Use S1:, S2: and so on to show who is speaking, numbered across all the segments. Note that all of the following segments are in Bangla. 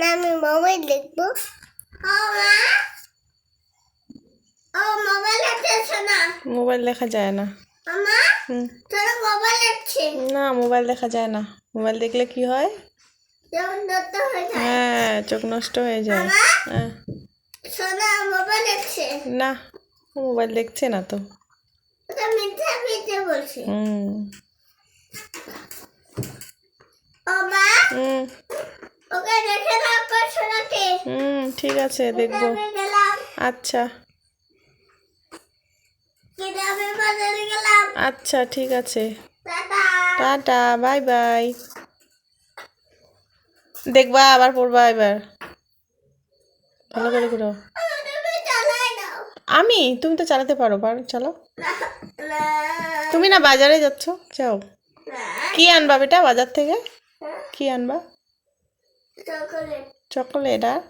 S1: না আমি মোবাইল দেখব। মোবাইল
S2: দেখা যায় না। না মোবাইল দেখা যায় না। মোবাইল দেখলে কি হয়?
S1: হয়ে যায়।
S2: হ্যাঁ চোখ নষ্ট হয়ে যায়। হ্যাঁ। না মোবাইল দেখছে না তো। হুম।
S1: ওকে দেখে
S2: হুম ঠিক আছে দেখব। আচ্ছা। আচ্ছা ঠিক আছে।
S1: টাটা।
S2: Bye bye. দেখবা আবার পড়বা এবার। ভালো করে ঘুরো। আমি? তুমি তো চালাতে পারো চালাও।
S1: না
S2: তুমি না বাজারে যাচ্ছ যাও। কি আনবা বেটা বাজার থেকে? কি আনবা?
S1: চকলেট।
S2: আর?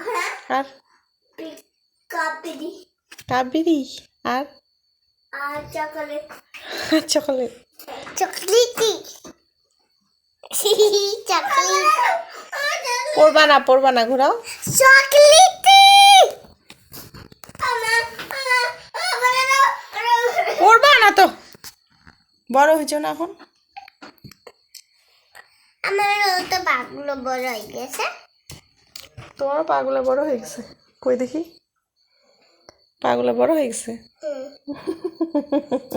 S1: হ্যাঁ।
S2: আর? কাবেরি। আর?
S1: আর চকলেট।
S2: আর চকোলেট।
S1: চকলেটি চকলেট।
S2: পড়বা না পড়বা না ঘোরাও।
S1: চকলেটি
S2: পড়বা না তো। বড় হয়েছো না এখন?
S1: আমার তো পাগুলো বড় হয়ে গেছে।
S2: তোমারও পাগুলো বড় হয়ে গেছে? কই দেখি। পাগুলো বড় হয়ে গেছে?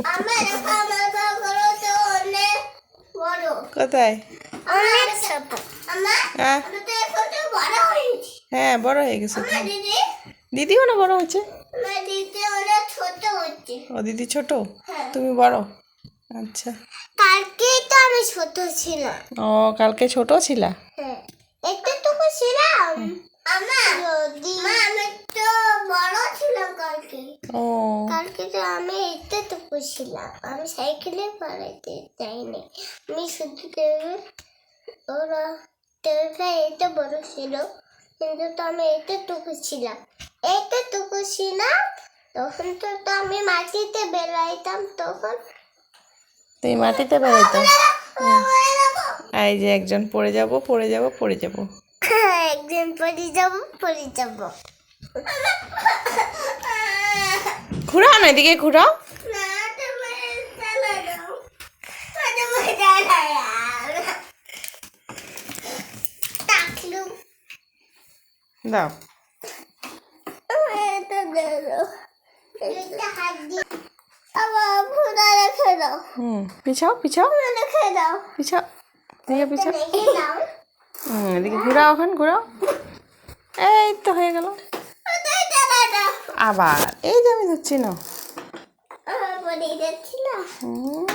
S1: আমার আমার পাগুলো তো অনেক বড়।
S2: কোথায়?
S1: অনেক ছোট। আমার
S2: হ্যাঁ।
S1: তো বড় হয়েছি।
S2: হ্যাঁ বড় হয়ে গেছে
S1: দিদি।
S2: দিদিও না বড়
S1: দিদি অনেক ছোট হচ্ছে।
S2: ও দিদি ছোট?
S1: হ্যাঁ।
S2: তুমি বড়? আচ্ছা।
S1: কালকেই তো আমি ছোট ছিলাম
S2: ও কালকে ছোট ছিলা?
S1: হ্যাঁ। একটুটুকু ছিলাম। আমার মা আমি তো বড় ছিলাম কালকে।
S2: ও।
S1: কালকে তো আমি একটুটুকু ছিলাম। আমি সাইকেলে যাইনি। আমি শুধু দেবে ওরা দেবে এটা বড় ছিল। কিন্তু তো আমি একটুটুকু ছিলাম। একটুটুকু ছিলাম তখন তো তো আমি মাটিতে বেড়াইতাম তখন
S2: তুমি মাটিতে বেড়াইতো? এই যে একজন পড়ে যাব পড়ে যাব পড়ে যাব।
S1: একদিন পরে যাব পরে যাব।
S2: ঘুরাও না এদিকে ঘুরাও।
S1: দাও।
S2: দাও হুম পিছাও পিছাও
S1: রেখে দাও
S2: পিছাও দিকে পিছাও হুম এদিকে ঘুরাও ওখান ঘুরাও এই তো হয়ে গেল আবার এই যে আমি ধরছি না হুম,